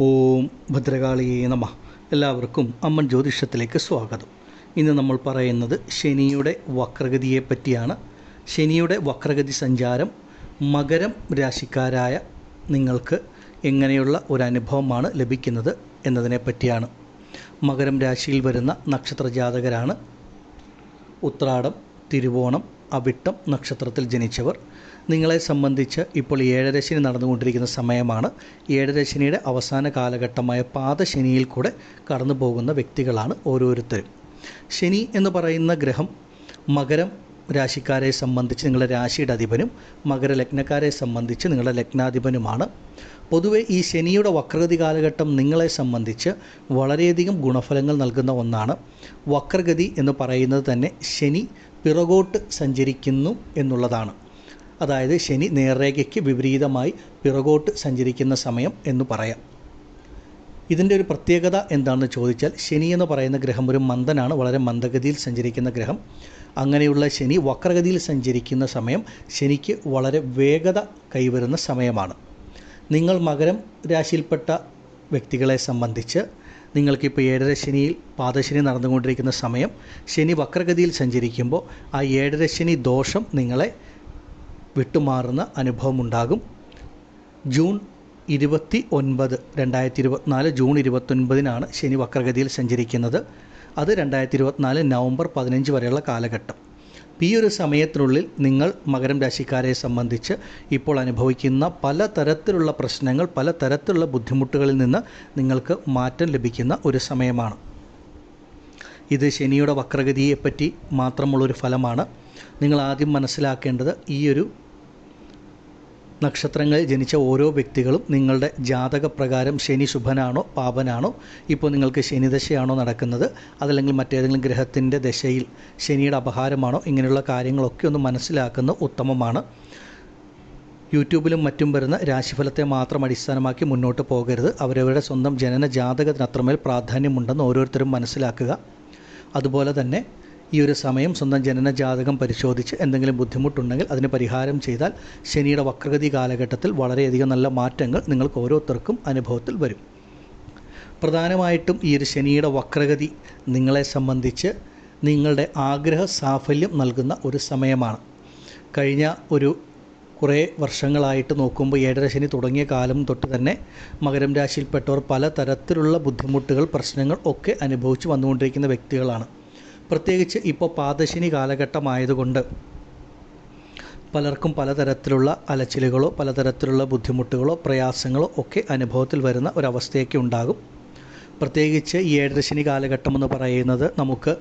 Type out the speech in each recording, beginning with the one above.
ഓം ഭദ്രകാളിയേ നമ. എല്ലാവർക്കും അമ്മൻ ജ്യോതിഷത്തിലേക്ക് സ്വാഗതം. ഇന്ന് നമ്മൾ പറയുന്നത് ശനിയുടെ വക്രഗതിയെ പറ്റിയാണ്. ശനിയുടെ വക്രഗതി സഞ്ചാരം മകരം രാശിക്കാരായ നിങ്ങൾക്ക് എങ്ങനെയുള്ള ഒരു അനുഭവമാണ് ലഭിക്കുന്നത് എന്നതിനെ പറ്റിയാണ്. മകരം രാശിയിൽ വരുന്ന നക്ഷത്ര ജാതകരാണ്. ഉത്രാടം തിരുവോണം അവിട്ടം നക്ഷത്രത്തിൽ ജനിച്ചവർ. നിങ്ങളെ സംബന്ധിച്ച് ഇപ്പോൾ ഏഴരശനി നടന്നുകൊണ്ടിരിക്കുന്ന സമയമാണ്. ഏഴരശനിയുടെ അവസാന കാലഘട്ടമായ പാദശനിയിൽ കൂടെ കടന്നു പോകുന്ന വ്യക്തികളാണ് ഓരോരുത്തരും. ശനി എന്ന് പറയുന്ന ഗ്രഹം മകരം രാശിക്കാരെ സംബന്ധിച്ച് നിങ്ങളുടെ രാശിയുടെ അധിപനും മകരലഗ്നക്കാരെ സംബന്ധിച്ച് നിങ്ങളുടെ ലഗ്നാധിപനുമാണ്. പൊതുവേ ഈ ശനിയുടെ വക്രഗതി കാലഘട്ടം നിങ്ങളെ സംബന്ധിച്ച് വളരെയധികം ഗുണഫലങ്ങൾ നൽകുന്ന ഒന്നാണ്. വക്രഗതി എന്ന് പറയുന്നത് തന്നെ ശനി പിറകോട്ട് സഞ്ചരിക്കുന്നു എന്നുള്ളതാണ്. അതായത് ശനി നേർരേഖയ്ക്ക് വിപരീതമായി പിറകോട്ട് സഞ്ചരിക്കുന്ന സമയം എന്ന് പറയാം. ഇതിന്റെ ഒരു പ്രത്യേകത എന്താണെന്ന് ചോദിച്ചാൽ ശനി എന്ന് പറയുന്ന ഗ്രഹം ഒരു മന്ദനാണ് വളരെ മന്ദഗതിയിൽ സഞ്ചരിക്കുന്ന ഗ്രഹം. അങ്ങനെയുള്ള ശനി വക്രഗതിയിൽ സഞ്ചരിക്കുന്ന സമയം ശനിക്ക് വളരെ വേഗത കൈവരുന്ന സമയമാണ്. നിങ്ങൾ മകരം രാശിയിൽപ്പെട്ട വ്യക്തികളെ സംബന്ധിച്ച് നിങ്ങൾക്കിപ്പോൾ ഏഴര ശനിയിൽ പാദശനി നടന്നുകൊണ്ടിരിക്കുന്ന സമയം ശനി വക്രഗതിയിൽ സഞ്ചരിക്കുമ്പോൾ ആ ഏഴര ശനി ദോഷം നിങ്ങളെ വിട്ടുമാറുന്ന അനുഭവമുണ്ടാകും. ജൂൺ ഇരുപത്തി ഒൻപത് രണ്ടായിരത്തി ഇരുപത്തിനാല് ജൂൺ ഇരുപത്തൊൻപതിനാണ് ശനി വക്രഗതിയിൽ സഞ്ചരിക്കുന്നത്. അത് രണ്ടായിരത്തി ഇരുപത്തിനാല് നവംബർ പതിനഞ്ച് വരെയുള്ള കാലഘട്ടം. ഈ ഒരു സമയത്തിനുള്ളിൽ നിങ്ങൾ മകരം രാശിക്കാരെ സംബന്ധിച്ച് ഇപ്പോൾ അനുഭവിക്കുന്ന പല തരത്തിലുള്ള പ്രശ്നങ്ങൾ പല തരത്തിലുള്ള ബുദ്ധിമുട്ടുകളിൽ നിന്ന് നിങ്ങൾക്ക് മാറ്റം ലഭിക്കുന്ന ഒരു സമയമാണ്. ഇത് ശനിയുടെ വക്രഗതിയെപ്പറ്റി മാത്രമുള്ളൊരു ഫലമാണ്. നിങ്ങൾ ആദ്യം മനസ്സിലാക്കേണ്ടത് ഈ ഒരു നക്ഷത്രങ്ങളിൽ ജനിച്ച ഓരോ വ്യക്തികളും നിങ്ങളുടെ ജാതകപ്രകാരം ശനി ശുഭനാണോ പാപനാണോ? ഇപ്പോൾ നിങ്ങൾക്ക് ശനിദശയാണോ നടക്കുന്നത്. അതല്ലെങ്കിൽ മറ്റേതെങ്കിലും ഗ്രഹത്തിന്റെ ദശയിൽ ശനിയുടെ അപഹാരമാണോ? ഇങ്ങനെയുള്ള കാര്യങ്ങളൊക്കെ ഒന്ന് മനസ്സിലാക്കുന്ന ഉത്തമമാണ്. യൂട്യൂബിലും മറ്റും വരുന്ന രാശിഫലത്തെ മാത്രം അടിസ്ഥാനമാക്കി മുന്നോട്ട് പോകരുത്. അവരവരുടെ സ്വന്തം ജനന ജാതകത്തിന് അത്രമേൽ പ്രാധാന്യമുണ്ടെന്ന് ഓരോരുത്തരും മനസ്സിലാക്കുക. അതുപോലെ തന്നെ ഈ ഒരു സമയം സ്വന്തം ജനന ജാതകം പരിശോധിച്ച് എന്തെങ്കിലും ബുദ്ധിമുട്ടുണ്ടെങ്കിൽ അതിന് പരിഹാരം ചെയ്താൽ ശനിയുടെ വക്രഗതി കാലഘട്ടത്തിൽ വളരെയധികം നല്ല മാറ്റങ്ങൾ നിങ്ങൾക്ക് ഓരോരുത്തർക്കും അനുഭവത്തിൽ വരും. പ്രധാനമായിട്ടും ഈ ഒരു ശനിയുടെ വക്രഗതി നിങ്ങളെ സംബന്ധിച്ച് നിങ്ങളുടെ ആഗ്രഹ സാഫല്യം നൽകുന്ന ഒരു സമയമാണ്. കഴിഞ്ഞ ഒരു കുറേ വർഷങ്ങളായിട്ട് നോക്കുമ്പോൾ ഏഴര ശനി തുടങ്ങിയ കാലം തൊട്ട് തന്നെ മകരം രാശിയിൽപ്പെട്ടവർ പല തരത്തിലുള്ള ബുദ്ധിമുട്ടുകൾ പ്രശ്നങ്ങൾ ഒക്കെ അനുഭവിച്ച് വന്നുകൊണ്ടിരിക്കുന്ന വ്യക്തികളാണ്. പ്രത്യേകിച്ച് ഇപ്പോൾ പാദശിനി കാലഘട്ടമായതുകൊണ്ട് പലർക്കും പലതരത്തിലുള്ള അലച്ചിലുകളോ പലതരത്തിലുള്ള ബുദ്ധിമുട്ടുകളോ പ്രയാസങ്ങളോ ഒക്കെ അനുഭവത്തിൽ വരുന്ന ഒരവസ്ഥയൊക്കെ ഉണ്ടാകും. പ്രത്യേകിച്ച് ഈ ഏഴരശനി കാലഘട്ടം എന്ന് പറയുന്നത് നമുക്ക്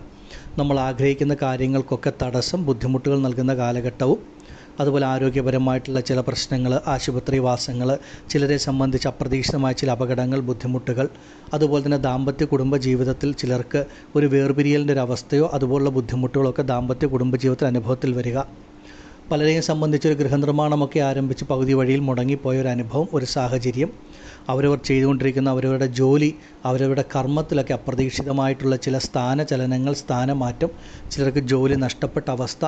നമ്മൾ ആഗ്രഹിക്കുന്ന കാര്യങ്ങൾക്കൊക്കെ തടസ്സം ബുദ്ധിമുട്ടുകൾ നൽകുന്ന കാലഘട്ടവും അതുപോലെ ആരോഗ്യപരമായിട്ടുള്ള ചില പ്രശ്നങ്ങൾ ആശുപത്രി വാസങ്ങൾ ചിലരെ സംബന്ധിച്ച് അപ്രതീക്ഷിതമായ ചില അപകടങ്ങൾ ബുദ്ധിമുട്ടുകൾ അതുപോലെ തന്നെ ദാമ്പത്യ കുടുംബ ജീവിതത്തിൽ ചിലർക്ക് ഒരു വേർപിരിയലിന്റെ ഒരു അവസ്ഥയോ അതുപോലുള്ള ബുദ്ധിമുട്ടുകളൊക്കെ ദാമ്പത്യ കുടുംബ ജീവിതത്തിൽ അനുഭവത്തിൽ വരിക. പലരെയും സംബന്ധിച്ചൊരു ഗൃഹനിർമ്മാണമൊക്കെ ആരംഭിച്ച് പകുതി വഴിയിൽ മുടങ്ങിപ്പോയ ഒരു അനുഭവം ഒരു സാഹചര്യം. അവരവർ ചെയ്തുകൊണ്ടിരിക്കുന്ന അവരവരുടെ ജോലി അവരവരുടെ കർമ്മത്തിലൊക്കെ അപ്രതീക്ഷിതമായിട്ടുള്ള ചില സ്ഥാനചലനങ്ങൾ സ്ഥാനമാറ്റം ചിലർക്ക് ജോലി നഷ്ടപ്പെട്ട അവസ്ഥ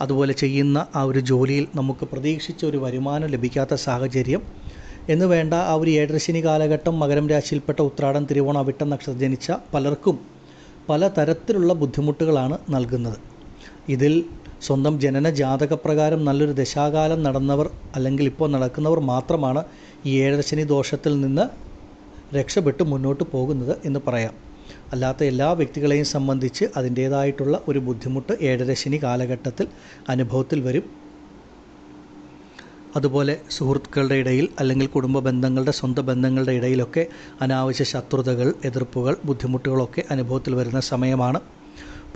അതുപോലെ ചെയ്യുന്ന ആ ഒരു ജോലിയിൽ നമുക്ക് പ്രതീക്ഷിച്ച ഒരു വരുമാനം ലഭിക്കാത്ത സാഹചര്യം. എന്ന് വേണ്ട ആ ഒരു ഏഴരശനി കാലഘട്ടം മകരം രാശിയിൽപ്പെട്ട ഉത്രാടം തിരുവോണം അവിട്ടം നക്ഷത്രം ജനിച്ച പലർക്കും പല തരത്തിലുള്ള ബുദ്ധിമുട്ടുകളാണ് നൽകുന്നത്. ഇതിൽ സ്വന്തം ജനന ജാതകപ്രകാരം നല്ലൊരു ദശാകാലം നടന്നവർ അല്ലെങ്കിൽ ഇപ്പോൾ നടക്കുന്നവർ മാത്രമാണ് ഈ ഏഴരശനി ദോഷത്തിൽ നിന്ന് രക്ഷപ്പെട്ട് മുന്നോട്ട് പോകുന്നത് എന്ന് പറയാം. അല്ലാത്ത എല്ലാ വ്യക്തികളെയും സംബന്ധിച്ച് അതിന്റേതായിട്ടുള്ള ഒരു ബുദ്ധിമുട്ട് ഏഴരശനി കാലഘട്ടത്തിൽ അനുഭവത്തിൽ വരും. അതുപോലെ സുഹൃത്തുക്കളുടെ ഇടയിൽ അല്ലെങ്കിൽ കുടുംബ ബന്ധങ്ങളുടെ സ്വന്തം ബന്ധങ്ങളുടെ ഇടയിലൊക്കെ അനാവശ്യ ശത്രുതകൾ എതിർപ്പുകൾ ബുദ്ധിമുട്ടുകളൊക്കെ അനുഭവത്തിൽ വരുന്ന സമയമാണ്.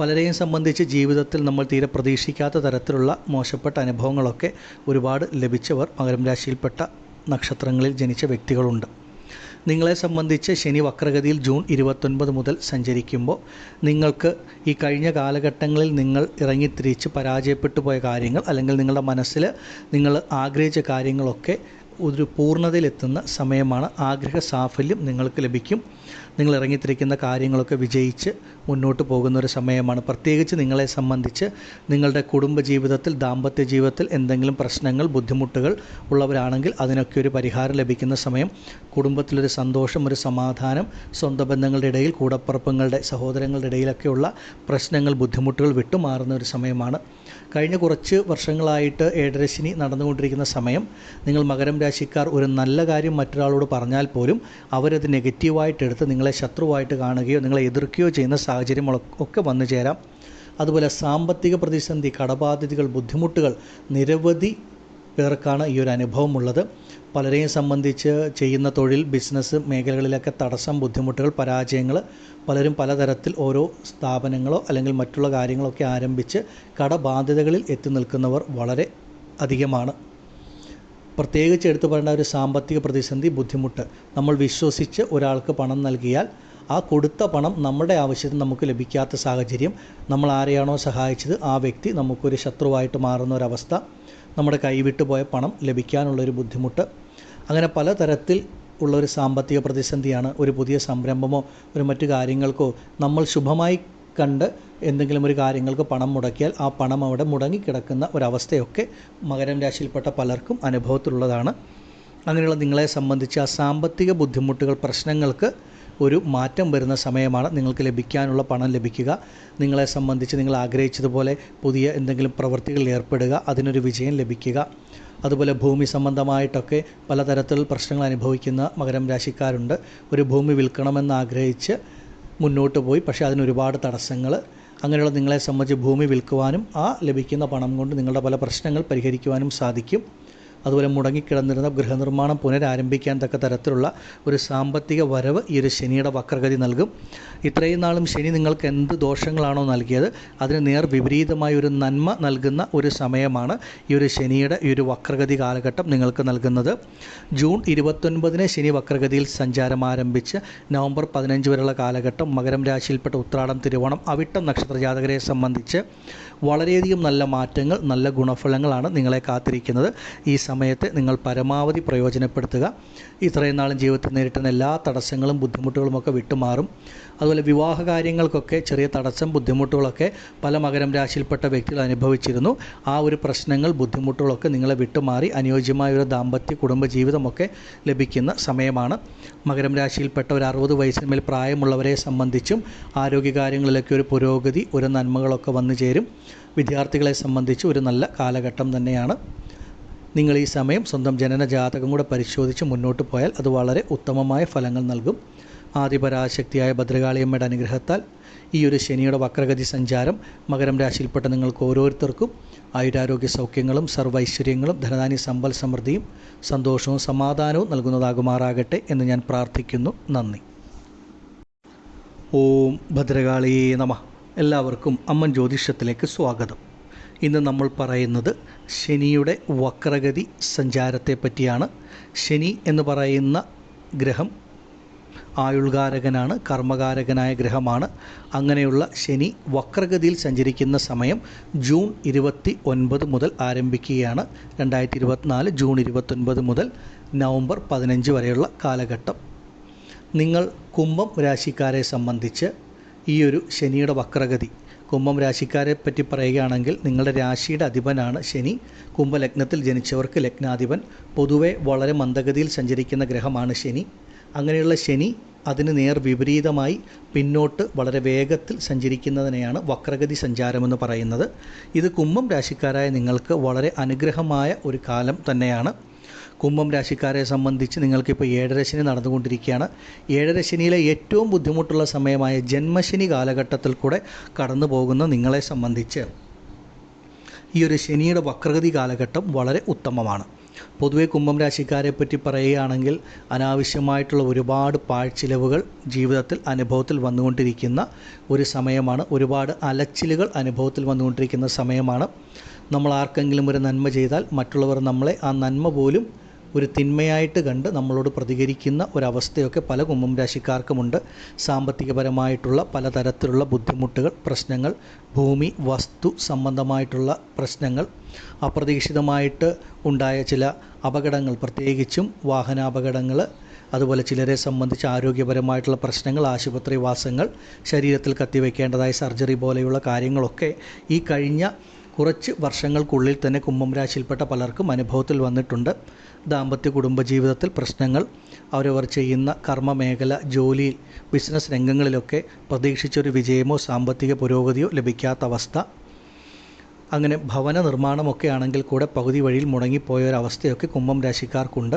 പലരെയും സംബന്ധിച്ച് ജീവിതത്തിൽ നമ്മൾ തീരെ പ്രതീക്ഷിക്കാത്ത തരത്തിലുള്ള മോശപ്പെട്ട അനുഭവങ്ങളൊക്കെ ഒരുപാട് ലഭിച്ചവർ മകരം രാശിയിൽപ്പെട്ട നക്ഷത്രങ്ങളിൽ ജനിച്ച വ്യക്തികളുണ്ട്. നിങ്ങളെ സംബന്ധിച്ച് ശനി വക്രഗതിയിൽ ജൂൺ ഇരുപത്തൊൻപത് മുതൽ സഞ്ചരിക്കുമ്പോൾ നിങ്ങൾക്ക് ഈ കഴിഞ്ഞ കാലഘട്ടങ്ങളിൽ നിങ്ങൾ ഇറങ്ങിത്തിരിച്ച് പരാജയപ്പെട്ടു പോയ കാര്യങ്ങൾ അല്ലെങ്കിൽ നിങ്ങളുടെ മനസ്സിൽ നിങ്ങൾ ആഗ്രഹിച്ച കാര്യങ്ങളൊക്കെ ഒരു പൂർണതയിലെത്തുന്ന സമയമാണ്. ആഗ്രഹ സാഫല്യം നിങ്ങൾക്ക് ലഭിക്കും. നിങ്ങൾ ഇറങ്ങിത്തിരിക്കുന്ന കാര്യങ്ങളൊക്കെ വിജയിച്ച് മുന്നോട്ട് പോകുന്ന ഒരു സമയമാണ്. പ്രത്യേകിച്ച് നിങ്ങളെ സംബന്ധിച്ച് നിങ്ങളുടെ കുടുംബജീവിതത്തിൽ ദാമ്പത്യ ജീവിതത്തിൽ എന്തെങ്കിലും പ്രശ്നങ്ങൾ ബുദ്ധിമുട്ടുകൾ ഉള്ളവരാണെങ്കിൽ അതിനൊക്കെ ഒരു പരിഹാരം ലഭിക്കുന്ന സമയം. കുടുംബത്തിലൊരു സന്തോഷം ഒരു സമാധാനം സ്വന്തം ബന്ധങ്ങളുടെ ഇടയിൽ കൂടപ്പുറപ്പങ്ങളുടെ സഹോദരങ്ങളുടെ ഇടയിലൊക്കെയുള്ള പ്രശ്നങ്ങൾ ബുദ്ധിമുട്ടുകൾ വിട്ടുമാറുന്ന ഒരു സമയമാണ്. കഴിഞ്ഞ കുറച്ച് വർഷങ്ങളായിട്ട് ഏഴരശ്ശിനി നടന്നുകൊണ്ടിരിക്കുന്ന സമയം നിങ്ങൾ മകരം രാശിക്കാർ ഒരു നല്ല കാര്യം മറ്റൊരാളോട് പറഞ്ഞാൽ പോലും അവരത് നെഗറ്റീവായിട്ട് എടുത്ത് നിങ്ങളെ ശത്രുവായിട്ട് കാണുകയോ നിങ്ങളെ എതിർക്കുകയോ ചെയ്യുന്ന സാഹചര്യം ഒക്കെ വന്നു ചേരാം. അതുപോലെ സാമ്പത്തിക പ്രതിസന്ധി കടബാധ്യതകൾ ബുദ്ധിമുട്ടുകൾ നിരവധി പേർക്കാണ് ഈ ഒരു അനുഭവമുള്ളത്. പലരെയും സംബന്ധിച്ച് ചെയ്യുന്ന തൊഴിൽ ബിസിനസ് മേഖലകളിലൊക്കെ തടസ്സം ബുദ്ധിമുട്ടുകൾ പരാജയങ്ങൾ പലരും പലതരത്തിൽ ഓരോ സ്ഥാപനങ്ങളോ അല്ലെങ്കിൽ മറ്റുള്ള കാര്യങ്ങളൊക്കെ ആരംഭിച്ച് കടബാധ്യതകളിൽ എത്തി നിൽക്കുന്നവർ വളരെ അധികമാണ്. പ്രത്യേകിച്ച് എടുത്തു പറയേണ്ട ഒരു സാമ്പത്തിക പ്രതിസന്ധി ബുദ്ധിമുട്ട്. നമ്മൾ വിശ്വസിച്ച് ഒരാൾക്ക് പണം നൽകിയാൽ ആ കൊടുത്ത പണം നമ്മുടെ ആവശ്യത്തിന് നമുക്ക് ലഭിക്കാത്ത സാഹചര്യം നമ്മൾ ആരെയാണോ സഹായിച്ചത് ആ വ്യക്തി നമുക്കൊരു ശത്രുവായിട്ട് മാറുന്ന ഒരവസ്ഥ നമ്മുടെ കൈവിട്ടു പോയ പണം ലഭിക്കാനുള്ളൊരു ബുദ്ധിമുട്ട്. അങ്ങനെ പലതരത്തിൽ ഉള്ള ഒരു സാമ്പത്തിക പ്രതിസന്ധിയാണ് ഒരു പുതിയ സംരംഭമോ ഒരു മറ്റു കാര്യങ്ങൾക്കോ നമ്മൾ ശുഭമായി കണ്ട് എന്തെങ്കിലും ഒരു കാര്യങ്ങൾക്ക് പണം മുടക്കിയാൽ ആ പണം അവിടെ മുടങ്ങിക്കിടക്കുന്ന ഒരവസ്ഥയൊക്കെ മകരം രാശിയിൽപ്പെട്ട പലർക്കും അനുഭവത്തിലുള്ളതാണ്. അങ്ങനെയുള്ള നിങ്ങളെ സംബന്ധിച്ച് ആ സാമ്പത്തിക ബുദ്ധിമുട്ടുകൾ പ്രശ്നങ്ങൾക്ക് ഒരു മാറ്റം വരുന്ന സമയമാണ് നിങ്ങൾക്ക് ലഭിക്കാനുള്ള പണം ലഭിക്കുക. നിങ്ങളെ സംബന്ധിച്ച് നിങ്ങൾ ആഗ്രഹിച്ചതുപോലെ പുതിയ എന്തെങ്കിലും പ്രവൃത്തികളിൽ ഏർപ്പെടുക അതിനൊരു വിജയം ലഭിക്കുക. അതുപോലെ ഭൂമി സംബന്ധമായിട്ടൊക്കെ പലതരത്തിൽ പ്രശ്നങ്ങൾ അനുഭവിക്കുന്ന മകരം രാശിക്കാരുണ്ട്. ഒരു ഭൂമി വിൽക്കണമെന്ന് ആഗ്രഹിച്ച് മുന്നോട്ട് പോയി പക്ഷേ അതിനൊരുപാട് തടസ്സങ്ങൾ. അങ്ങനെയുള്ള നിങ്ങളെ സംബന്ധിച്ച് ഭൂമി വിൽക്കുവാനും ആ ലഭിക്കുന്ന പണം കൊണ്ട് നിങ്ങളുടെ പല പ്രശ്നങ്ങൾ പരിഹരിക്കുവാനും സാധിക്കും. അതുപോലെ മുടങ്ങിക്കിടന്നിരുന്ന ഗൃഹനിർമ്മാണം പുനരാരംഭിക്കാൻ തക്ക തരത്തിലുള്ള ഒരു സാമ്പത്തിക വരവ് ഈ ഒരു ശനിയുടെ വക്രഗതി നൽകും. ഇത്രയും നാളും ശനി നിങ്ങൾക്ക് എന്ത് ദോഷങ്ങളാണോ നൽകിയത് അതിന് നേർ വിപരീതമായ ഒരു നന്മ നൽകുന്ന ഒരു സമയമാണ് ഈ ഒരു ശനിയുടെ ഈ ഒരു വക്രഗതി കാലഘട്ടം നിങ്ങൾക്ക് നൽകുന്നത്. ജൂൺ ഇരുപത്തൊൻപതിന് ശനി വക്രഗതിയിൽ സഞ്ചാരം ആരംഭിച്ച് നവംബർ പതിനഞ്ച് വരെയുള്ള കാലഘട്ടം മകരം രാശിയിൽപ്പെട്ട ഉത്രാടം തിരുവോണം അവിട്ടം നക്ഷത്ര ജാതകരെ സംബന്ധിച്ച് വളരെയധികം നല്ല മാറ്റങ്ങൾ നല്ല ഗുണഫലങ്ങളാണ് നിങ്ങളെ കാത്തിരിക്കുന്നത്. ഈ സമയത്ത് നിങ്ങൾ പരമാവധി പ്രയോജനപ്പെടുത്തുക. ഇത്രയും നാളും ജീവിതത്തിൽ നേരിട്ടുന്ന എല്ലാ തടസ്സങ്ങളും ബുദ്ധിമുട്ടുകളുമൊക്കെ വിട്ടുമാറും. അതുപോലെ വിവാഹ കാര്യങ്ങൾക്കൊക്കെ ചെറിയ തടസ്സം ബുദ്ധിമുട്ടുകളൊക്കെ പല മകരം രാശിയിൽപ്പെട്ട വ്യക്തികൾ അനുഭവിച്ചിരുന്നു. ആ ഒരു പ്രശ്നങ്ങൾ ബുദ്ധിമുട്ടുകളൊക്കെ നിങ്ങളെ വിട്ടുമാറി അനുയോജ്യമായ ഒരു ദാമ്പത്യ കുടുംബ ജീവിതമൊക്കെ ലഭിക്കുന്ന സമയമാണ്. മകരം രാശിയിൽപ്പെട്ട ഒരു അറുപത് വയസ്സിന് മേൽ പ്രായമുള്ളവരെ സംബന്ധിച്ചും ആരോഗ്യകാര്യങ്ങളിലൊക്കെ ഒരു പുരോഗതി ഒരു നന്മകളൊക്കെ വന്നു ചേരും. വിദ്യാർത്ഥികളെ സംബന്ധിച്ച് ഒരു നല്ല കാലഘട്ടം തന്നെയാണ്. നിങ്ങൾ ഈ സമയം സ്വന്തം ജനന ജാതകം കൂടെ പരിശോധിച്ച് മുന്നോട്ട് പോയാൽ അത് വളരെ ഉത്തമമായ ഫലങ്ങൾ നൽകും. ആദിപരാശക്തിയായ ഭദ്രകാളിയമ്മയുടെ അനുഗ്രഹത്താൽ ഈ ഒരു ശനിയുടെ വക്രഗതി സഞ്ചാരം മകരം രാശിയിൽപ്പെട്ട നിങ്ങൾക്ക് ഓരോരുത്തർക്കും ആയുരാരോഗ്യ സൗഖ്യങ്ങളും സർവൈശ്വര്യങ്ങളും ധനധാന്യ സമ്പൽ സമൃദ്ധിയും സന്തോഷവും സമാധാനവും നൽകുന്നതാകുമാറാകട്ടെ എന്ന് ഞാൻ പ്രാർത്ഥിക്കുന്നു. നന്ദി. ഓം ഭദ്രകാളിയേ നമ. എല്ലാവർക്കും അമ്മൻ ജ്യോതിഷത്തിലേക്ക് സ്വാഗതം. ഇന്ന് നമ്മൾ പറയുന്നത് ശനിയുടെ വക്രഗതി സഞ്ചാരത്തെ പറ്റിയാണ്. ശനി എന്ന് പറയുന്ന ഗ്രഹം ആയുൾകാരകനാണ് കർമ്മകാരകനായ ഗ്രഹമാണ്. അങ്ങനെയുള്ള ശനി വക്രഗതിയിൽ സഞ്ചരിക്കുന്ന സമയം ജൂൺ ഇരുപത്തി ഒൻപത് മുതൽ ആരംഭിക്കുകയാണ്. രണ്ടായിരത്തി ഇരുപത്തിനാല് ജൂൺ ഇരുപത്തൊൻപത് മുതൽ നവംബർ പതിനഞ്ച് വരെയുള്ള കാലഘട്ടം. നിങ്ങൾ കുംഭം രാശിക്കാരെ സംബന്ധിച്ച് ഈ ഒരു ശനിയുടെ വക്രഗതി കുംഭം രാശിക്കാരെ പറ്റി പറയുകയാണെങ്കിൽ നിങ്ങളുടെ രാശിയുടെ അധിപനാണ് ശനി. കുംഭലഗ്നത്തിൽ ജനിച്ചവർക്ക് ലഗ്നാധിപൻ. പൊതുവെ വളരെ മന്ദഗതിയിൽ സഞ്ചരിക്കുന്ന ഗ്രഹമാണ് ശനി. അങ്ങനെയുള്ള ശനി അതിന് നേർ വിപരീതമായി പിന്നോട്ട് വളരെ വേഗത്തിൽ സഞ്ചരിക്കുന്നതിനെയാണ് വക്രഗതി സഞ്ചാരമെന്ന് പറയുന്നത്. ഇത് കുംഭം രാശിക്കാരായ നിങ്ങൾക്ക് വളരെ അനുഗ്രഹമായ ഒരു കാലം തന്നെയാണ്. കുംഭം രാശിക്കാരെ സംബന്ധിച്ച് നിങ്ങൾക്കിപ്പോൾ ഏഴരശനി നടന്നുകൊണ്ടിരിക്കുകയാണ്. ഏഴരശനിയിലെ ഏറ്റവും ബുദ്ധിമുട്ടുള്ള സമയമായ ജന്മശനി കാലഘട്ടത്തിൽ കൂടെ കടന്നു പോകുന്ന നിങ്ങളെ സംബന്ധിച്ച് ഈ ഒരു ശനിയുടെ വക്രഗതി കാലഘട്ടം വളരെ ഉത്തമമാണ്. പൊതുവെ കുംഭം രാശിക്കാരെ പറ്റി പറയുകയാണെങ്കിൽ അനാവശ്യമായിട്ടുള്ള ഒരുപാട് പാഴ്ചിലവുകൾ ജീവിതത്തിൽ അനുഭവത്തിൽ വന്നുകൊണ്ടിരിക്കുന്ന ഒരു സമയമാണ്. ഒരുപാട് അലച്ചിലുകൾ അനുഭവത്തിൽ വന്നുകൊണ്ടിരിക്കുന്ന സമയമാണ്. നമ്മൾ ആർക്കെങ്കിലും ഒരു നന്മ ചെയ്താൽ മറ്റുള്ളവർ നമ്മളെ ആ നന്മ പോലും ഒരു തിന്മയായിട്ട് കണ്ട് നമ്മളോട് പ്രതികരിക്കുന്ന ഒരവസ്ഥയൊക്കെ പല കുംഭം രാശിക്കാർക്കുമുണ്ട്. സാമ്പത്തികപരമായിട്ടുള്ള പലതരത്തിലുള്ള ബുദ്ധിമുട്ടുകൾ പ്രശ്നങ്ങൾ ഭൂമി വസ്തു സംബന്ധമായിട്ടുള്ള പ്രശ്നങ്ങൾ അപ്രതീക്ഷിതമായിട്ട് ഉണ്ടായ ചില അപകടങ്ങൾ പ്രത്യേകിച്ചും വാഹനാപകടങ്ങൾ അതുപോലെ ചിലരെ സംബന്ധിച്ച് ആരോഗ്യപരമായിട്ടുള്ള പ്രശ്നങ്ങൾ ആശുപത്രി വാസങ്ങൾ ശരീരത്തിൽ കത്തിവെക്കേണ്ടതായ സർജറി പോലെയുള്ള കാര്യങ്ങളൊക്കെ ഈ കഴിഞ്ഞ കുറച്ച് വർഷങ്ങൾക്കുള്ളിൽ തന്നെ കുംഭം രാശിയിൽപ്പെട്ട പലർക്കും അനുഭവത്തിൽ വന്നിട്ടുണ്ട്. ദാമ്പത്യ കുടുംബ ജീവിതത്തിൽ പ്രശ്നങ്ങൾ അവരവർ ചെയ്യുന്ന കർമ്മ മേഖല ജോലിയിൽ ബിസിനസ് രംഗങ്ങളിലൊക്കെ പ്രതീക്ഷിച്ചൊരു വിജയമോ സാമ്പത്തിക പുരോഗതിയോ ലഭിക്കാത്ത അവസ്ഥ. അങ്ങനെ ഭവന നിർമ്മാണമൊക്കെ ആണെങ്കിൽ കൂടെ പകുതി വഴിയിൽ മുടങ്ങിപ്പോയ ഒരവസ്ഥയൊക്കെ കുംഭം രാശിക്കാർക്കുണ്ട്.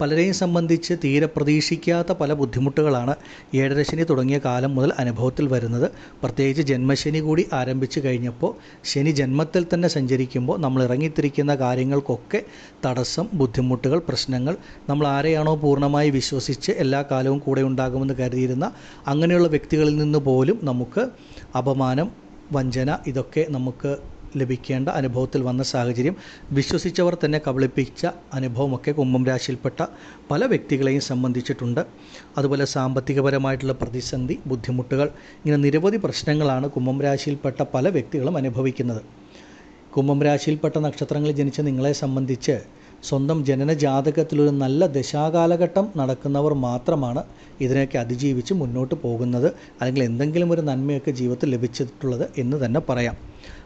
പലരെയും സംബന്ധിച്ച് തീരെ പ്രതീക്ഷിക്കാത്ത പല ബുദ്ധിമുട്ടുകളാണ് ഏഴരശനി തുടങ്ങിയ കാലം മുതൽ അനുഭവത്തിൽ വരുന്നത്. പ്രത്യേകിച്ച് ജന്മശനി കൂടി ആരംഭിച്ചു കഴിഞ്ഞപ്പോൾ ശനി ജന്മത്തിൽ തന്നെ സഞ്ചരിക്കുമ്പോൾ നമ്മൾ ഇറങ്ങിത്തിരിക്കുന്ന കാര്യങ്ങൾക്കൊക്കെ തടസ്സം ബുദ്ധിമുട്ടുകൾ പ്രശ്നങ്ങൾ നമ്മൾ ആരെയാണോ പൂർണമായി വിശ്വസിച്ച് എല്ലാ കാലവും കൂടെ ഉണ്ടാകുമെന്ന് കരുതിയിരുന്ന അങ്ങനെയുള്ള വ്യക്തികളിൽ നിന്ന് പോലും നമുക്ക് അപമാനം വഞ്ചന ഇതൊക്കെ നമുക്ക് ലഭിക്കേണ്ട അനുഭവത്തിൽ വന്ന സാഹചര്യം വിശ്വസിച്ചവർ തന്നെ കബളിപ്പിച്ച അനുഭവമൊക്കെ കുംഭം രാശിയിൽപ്പെട്ട പല വ്യക്തികളെയും സംബന്ധിച്ചിട്ടുണ്ട്. അതുപോലെ സാമ്പത്തികപരമായിട്ടുള്ള പ്രതിസന്ധി ബുദ്ധിമുട്ടുകൾ ഇങ്ങനെ നിരവധി പ്രശ്നങ്ങളാണ് കുംഭം രാശിയിൽപ്പെട്ട പല വ്യക്തികളും അനുഭവിക്കുന്നത്. കുംഭം രാശിയിൽപ്പെട്ട നക്ഷത്രങ്ങളിൽ ജനിച്ച നിങ്ങളെ സംബന്ധിച്ച് സ്വന്തം ജനന ജാതകത്തിലൊരു നല്ല ദശാകാലഘട്ടം നടക്കുന്നവർ മാത്രമാണ് ഇതിനെയൊക്കെ അതിജീവിച്ച് മുന്നോട്ട് പോകുന്നത്. അല്ലെങ്കിൽ എന്തെങ്കിലും ഒരു നന്മയൊക്കെ ജീവിതത്തിൽ ലഭിച്ചിട്ടുള്ളത് എന്ന് തന്നെ പറയാം.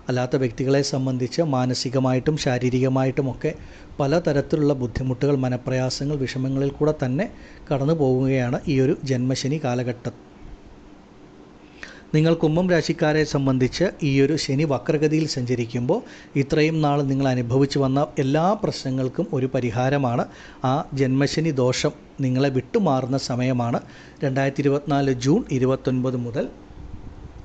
അല്ലാത്ത വ്യക്തികളെ സംബന്ധിച്ച് മാനസികമായിട്ടും ശാരീരികമായിട്ടുമൊക്കെ പലതരത്തിലുള്ള ബുദ്ധിമുട്ടുകൾ മനപ്രയാസങ്ങൾ വിഷമങ്ങളിൽ കൂടെ തന്നെ കടന്നു പോവുകയാണ് ഈ ഒരു ജന്മശനി കാലഘട്ടം. നിങ്ങൾ കുംഭം രാശിക്കാരെ സംബന്ധിച്ച് ഈ ഒരു ശനി വക്രഗതിയിൽ സഞ്ചരിക്കുമ്പോൾ ഇത്രയും നാൾ നിങ്ങൾ അനുഭവിച്ചു വന്ന എല്ലാ പ്രശ്നങ്ങൾക്കും ഒരു പരിഹാരമാണ്. ആ ജന്മശനി ദോഷം നിങ്ങളെ വിട്ടുമാറുന്ന സമയമാണ്. രണ്ടായിരത്തി ഇരുപത്തിനാല് ജൂൺ ഇരുപത്തൊൻപത് മുതൽ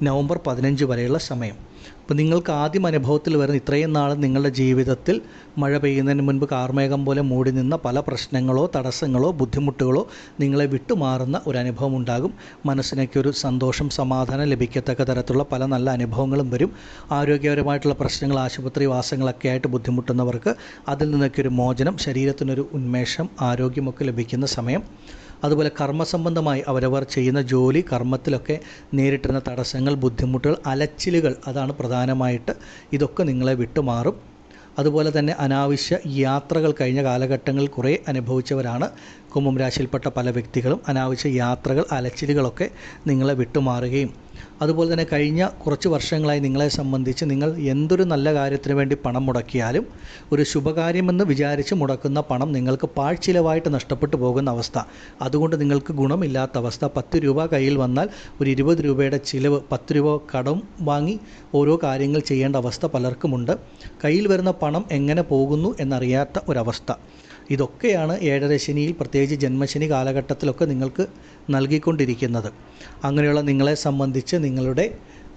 നവംബർ പതിനഞ്ച് വരെയുള്ള സമയം. അപ്പോൾ നിങ്ങൾക്ക് ആദ്യം അനുഭവത്തിൽ വരുന്ന ഇത്രയും നാൾ നിങ്ങളുടെ ജീവിതത്തിൽ മഴ പെയ്യുന്നതിന് മുൻപ് കാർമേഘം പോലെ മൂടി നിന്ന പല പ്രശ്നങ്ങളോ തടസ്സങ്ങളോ ബുദ്ധിമുട്ടുകളോ നിങ്ങളെ വിട്ടുമാറുന്ന ഒരു അനുഭവം ഉണ്ടാകും. മനസ്സിനൊക്കെ ഒരു സന്തോഷം സമാധാനം ലഭിക്കത്തക്ക തരത്തിലുള്ള പല നല്ല അനുഭവങ്ങളും വരും. ആരോഗ്യപരമായിട്ടുള്ള പ്രശ്നങ്ങൾ ആശുപത്രി വാസങ്ങളൊക്കെ ആയിട്ട് ബുദ്ധിമുട്ടുന്നവർക്ക് അതിൽ നിന്നൊക്കെ ഒരു മോചനം ശരീരത്തിനൊരു ഉന്മേഷം ആരോഗ്യമൊക്കെ ലഭിക്കുന്ന സമയം. അതുപോലെ കർമ്മസംബന്ധമായി അവരവർ ചെയ്യുന്ന ജോലി കർമ്മത്തിലൊക്കെ നേരിട്ടിരുന്ന തടസ്സങ്ങൾ ബുദ്ധിമുട്ടുകൾ അലച്ചിലുകൾ അതാണ് പ്രധാനമായിട്ട് ഇതൊക്കെ നിങ്ങളെ വിട്ടുമാറും. അതുപോലെ തന്നെ അനാവശ്യ യാത്രകൾ കഴിഞ്ഞ കാലഘട്ടങ്ങളിൽ കുറേ അനുഭവിച്ചവരാണ്. കുംഭം രാശിയിൽപ്പെട്ട പല വ്യക്തികളും അനാവശ്യ യാത്രകൾ അലച്ചിലുകളൊക്കെ നിങ്ങളെ വിട്ടുമാറുകയും അതുപോലെ തന്നെ കഴിഞ്ഞ കുറച്ച് വർഷങ്ങളായി നിങ്ങളെ സംബന്ധിച്ച് നിങ്ങൾ എന്തൊരു നല്ല കാര്യത്തിന് വേണ്ടി പണം മുടക്കിയാലും ഒരു ശുഭകാര്യമെന്ന് വിചാരിച്ച് മുടക്കുന്ന പണം നിങ്ങൾക്ക് പാഴ്ചിലവായിട്ട് നഷ്ടപ്പെട്ടു പോകുന്ന അവസ്ഥ. അതുകൊണ്ട് നിങ്ങൾക്ക് ഗുണമില്ലാത്ത അവസ്ഥ. പത്ത് രൂപ കയ്യിൽ വന്നാൽ ഒരു ഇരുപത് രൂപയുടെ ചിലവ് പത്ത് രൂപ കടം വാങ്ങി ഓരോ കാര്യങ്ങൾ ചെയ്യേണ്ട അവസ്ഥ പലർക്കുമുണ്ട്. കയ്യിൽ വരുന്ന പണം എങ്ങനെ പോകുന്നു എന്നറിയാത്ത ഒരവസ്ഥ. ഇതൊക്കെയാണ് ഏഴര ശനിയിൽ പ്രത്യേകിച്ച് ജന്മശനി കാലഘട്ടത്തിലൊക്കെ നിങ്ങൾക്ക് നൽകിക്കൊണ്ടിരിക്കുന്നത്. അങ്ങനെയുള്ള നിങ്ങളെ സംബന്ധിച്ച് നിങ്ങളുടെ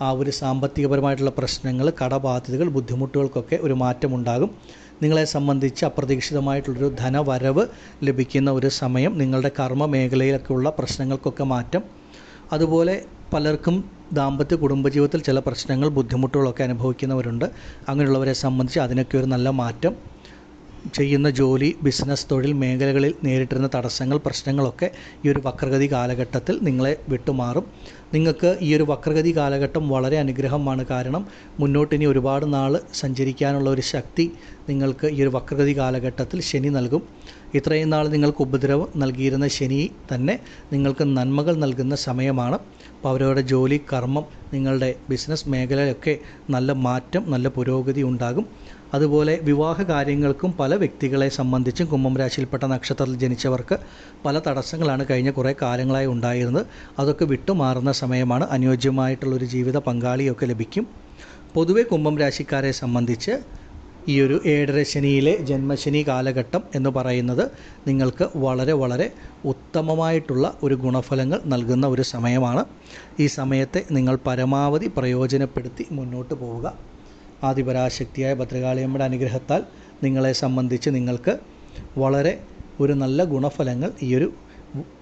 ആ ഒരു സാമ്പത്തികപരമായിട്ടുള്ള പ്രശ്നങ്ങൾ കടബാധ്യതകൾ ബുദ്ധിമുട്ടുകൾക്കൊക്കെ ഒരു മാറ്റമുണ്ടാകും. നിങ്ങളെ സംബന്ധിച്ച് അപ്രതീക്ഷിതമായിട്ടുള്ളൊരു ധനവരവ് ലഭിക്കുന്ന ഒരു സമയം നിങ്ങളുടെ കർമ്മ മേഖലയിലൊക്കെയുള്ള പ്രശ്നങ്ങൾക്കൊക്കെ മാറ്റം. അതുപോലെ പലർക്കും ദാമ്പത്യ കുടുംബജീവിതത്തിൽ ചില പ്രശ്നങ്ങൾ ബുദ്ധിമുട്ടുകളൊക്കെ അനുഭവിക്കുന്നവരുണ്ട്. അങ്ങനെയുള്ളവരെ സംബന്ധിച്ച് അതിനൊക്കെ ഒരു നല്ല മാറ്റം. ചെയ്യുന്ന ജോലി ബിസിനസ് തൊഴിൽ മേഖലകളിൽ നേരിട്ടിരുന്ന തടസ്സങ്ങൾ പ്രശ്നങ്ങളൊക്കെ ഈ ഒരു വക്രഗതി കാലഘട്ടത്തിൽ നിങ്ങളെ വിട്ടുമാറും. നിങ്ങൾക്ക് ഈ ഒരു വക്രഗതി കാലഘട്ടം വളരെ അനുഗ്രഹമാണ്. കാരണം മുന്നോട്ടിനി ഒരുപാട് നാൾ സഞ്ചരിക്കാനുള്ള ഒരു ശക്തി നിങ്ങൾക്ക് ഈ ഒരു വക്രഗതി കാലഘട്ടത്തിൽ ശനി നൽകും. ഇത്രയും നാൾ നിങ്ങൾക്ക് ഉപദ്രവം നൽകിയിരുന്ന ശനി തന്നെ നിങ്ങൾക്ക് നന്മകൾ നൽകുന്ന സമയമാണ്. അപ്പോൾ അവരവരുടെ ജോലി കർമ്മം നിങ്ങളുടെ ബിസിനസ് മേഖലയിലൊക്കെ നല്ല മാറ്റം നല്ല പുരോഗതി ഉണ്ടാകും. അതുപോലെ വിവാഹ കാര്യങ്ങൾക്കും പല വ്യക്തികളെ സംബന്ധിച്ചും കുംഭം രാശിയിൽപ്പെട്ട നക്ഷത്രത്തിൽ ജനിച്ചവർക്ക് പല തടസ്സങ്ങളാണ് കഴിഞ്ഞ കുറേ കാലങ്ങളായി ഉണ്ടായിരുന്നത്. അതൊക്കെ വിട്ടുമാറുന്ന സമയമാണ്. അനുയോജ്യമായിട്ടുള്ളൊരു ജീവിത പങ്കാളിയൊക്കെ ലഭിക്കും. പൊതുവെ കുംഭം രാശിക്കാരെ സംബന്ധിച്ച് ഈ ഒരു ഏഴര ശനിയിലെ ജന്മശനി കാലഘട്ടം എന്ന് പറയുന്നത് നിങ്ങൾക്ക് വളരെ വളരെ ഉത്തമമായിട്ടുള്ള ഒരു ഗുണഫലങ്ങൾ നൽകുന്ന ഒരു സമയമാണ്. ഈ സമയത്തെ നിങ്ങൾ പരമാവധി പ്രയോജനപ്പെടുത്തി മുന്നോട്ട് പോവുക. ആദിപരാശക്തിയായ ഭദ്രകാളിയമ്മയുടെ അനുഗ്രഹത്താൽ നിങ്ങളെ സംബന്ധിച്ച് നിങ്ങൾക്ക് വളരെ ഒരു നല്ല ഗുണഫലങ്ങൾ ഈ ഒരു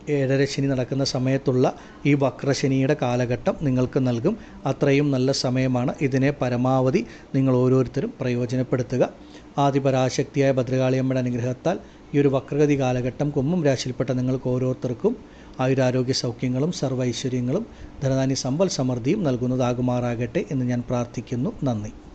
ഏഴര ശനി നടക്കുന്ന സമയത്തുള്ള ഈ വക്രശനിയുടെ കാലഘട്ടം നിങ്ങൾക്ക് നൽകും. അത്രയും നല്ല സമയമാണ്. ഇതിനെ പരമാവധി നിങ്ങൾ ഓരോരുത്തരും പ്രയോജനപ്പെടുത്തുക. ആദിപരാശക്തിയായ ഭദ്രകാളിയമ്മയുടെ അനുഗ്രഹത്താൽ ഈ ഒരു വക്രഗതി കാലഘട്ടം കുംഭം രാശിയിൽപ്പെട്ട നിങ്ങൾക്ക് ഓരോരുത്തർക്കും ആയുരാരോഗ്യ സൗഖ്യങ്ങളും സർവ ഐശ്വര്യങ്ങളും ധനധാന്യ സമ്പൽ സമൃദ്ധിയും നൽകുന്നതാകുമാറാകട്ടെ എന്ന് ഞാൻ പ്രാർത്ഥിക്കുന്നു. നന്ദി.